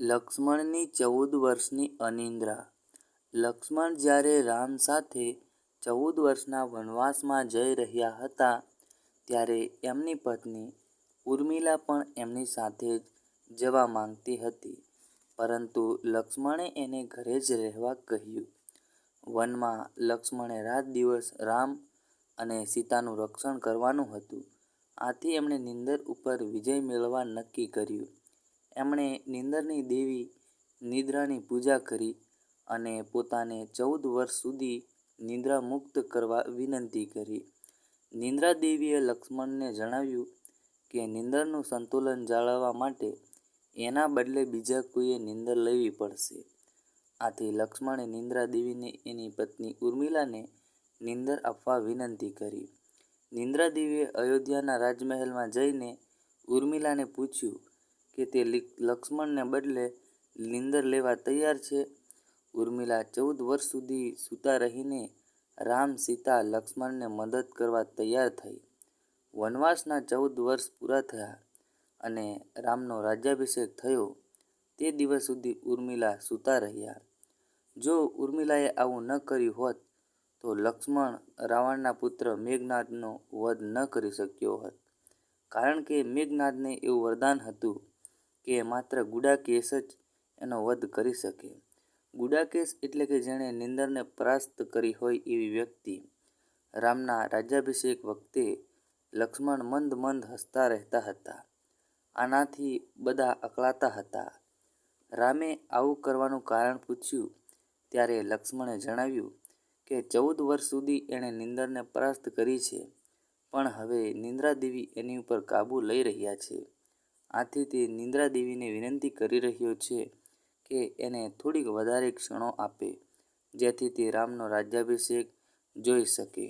લક્ષ્મણની ચૌદ વર્ષની અનિદ્રા. લક્ષ્મણ જ્યારે રામ સાથે ચૌદ વર્ષના વનવાસમાં જઈ રહ્યા હતા, ત્યારે એમની પત્ની ઉર્મિલા પણ એમની સાથે જ જવા માંગતી હતી પરંતુ લક્ષ્મણે એને ઘરે જ રહેવા કહ્યું. વનમાં લક્ષ્મણે રાત દિવસ રામ અને સીતાનું રક્ષણ કરવાનું હતું આથી એમણે નિંદર ઉપર વિજય મેળવવા નક્કી કર્યું. એમણે નીંદરની દેવી નિદ્રાની પૂજા કરી અને પોતાને ચૌદ વર્ષ સુધી નિદ્રામુક્ત કરવા વિનંતી કરી. નિદ્રાદેવીએ લક્ષ્મણને જણાવ્યું કે નિંદરનું સંતુલન જાળવવા માટે એના બદલે બીજા કોઈએ નિંદર લેવી પડશે. આથી લક્ષ્મણે નિદ્રાદેવીને એની પત્ની ઉર્મિલાને નિંદર આપવા વિનંતી કરી. નિદ્રાદેવીએ અયોધ્યાના રાજમહેલમાં જઈને ઉર્મિલાને પૂછ્યું કે તે લક્ષ્મણને બદલે લિંદર લેવા તૈયાર છે? ઉર્મિલા ચૌદ વર્ષ સુધી સૂતા રહીને રામ, સીતા, લક્ષ્મણને મદદ કરવા તૈયાર થઈ. વનવાસના ચૌદ વર્ષ પૂરા થયા અને રામનો રાજ્યાભિષેક થયો તે દિવસ સુધી ઉર્મિલા સૂતા રહ્યા. જો ઉર્મિલાએ આવું ન કર્યું હોત તો લક્ષ્મણ રાવણના પુત્ર મેઘનાથનો વધ ન કરી શક્યો હોત કારણ કે મેઘનાથને એવું વરદાન હતું કે માત્ર ગુડાકેશ જ એનો વધ કરી શકે. ગુડાકેશ એટલે કે જેણે નિંદરને પરાસ્ત કરી હોય એવી વ્યક્તિ. રામના રાજ્યાભિષેક વખતે લક્ષ્મણ મંદ મંદ હસતા રહેતા હતા. આનાથી બધા અકળાતા હતા. રામે આવું કરવાનું કારણ પૂછ્યું, ત્યારે લક્ષ્મણે જણાવ્યું કે ચૌદ વર્ષ સુધી એણે નિંદરને પરાસ્ત કરી છે, પણ હવે નિંદ્રાદેવી એની ઉપર કાબૂ લઈ રહ્યા છે આથી તે નિદ્રાદેવીને વિનંતી કરી રહ્યો છે કે એને થોડીક વધારે ક્ષણો આપે, જેથી તે રામનો રાજ્યાભિષેક જોઈ શકે.